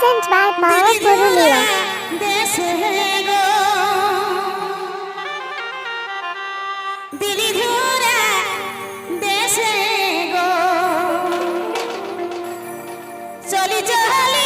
Present by Mara Purulia. চলি চলি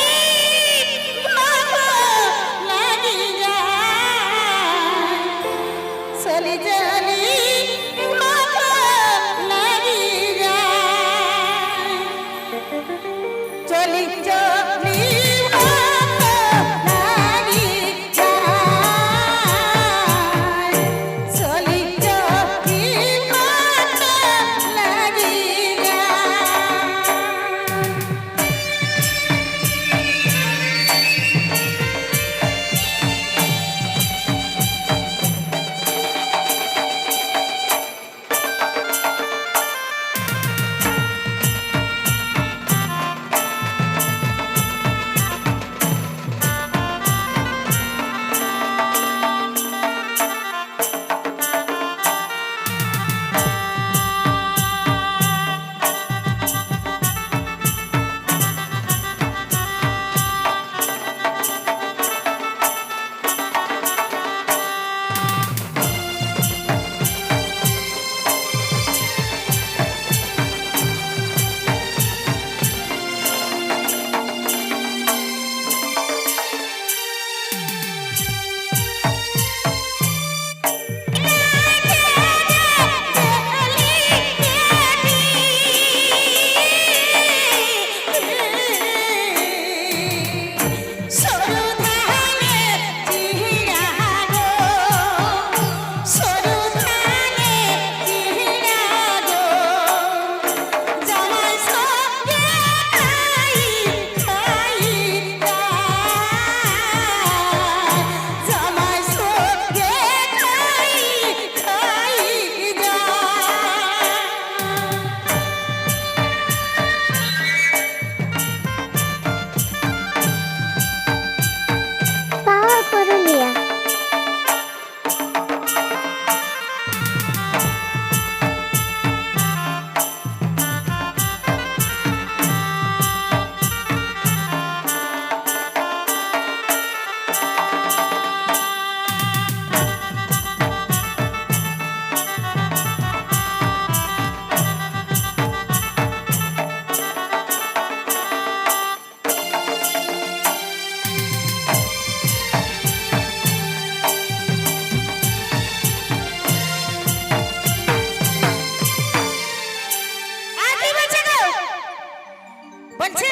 বলছে,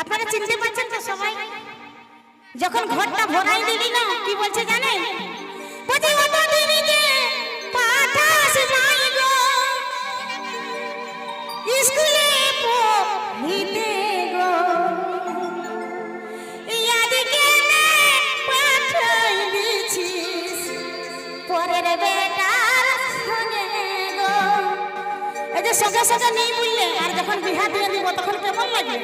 আপনারা চিনতে পারছেন তো সবাই? যখন ঘরটা ভরাই দিবি না, কি বলছে জানেন? প্রতি সাজা নেই বললে আর যখন বিহা দিয়ে দিব তখন কেমন লাগবে?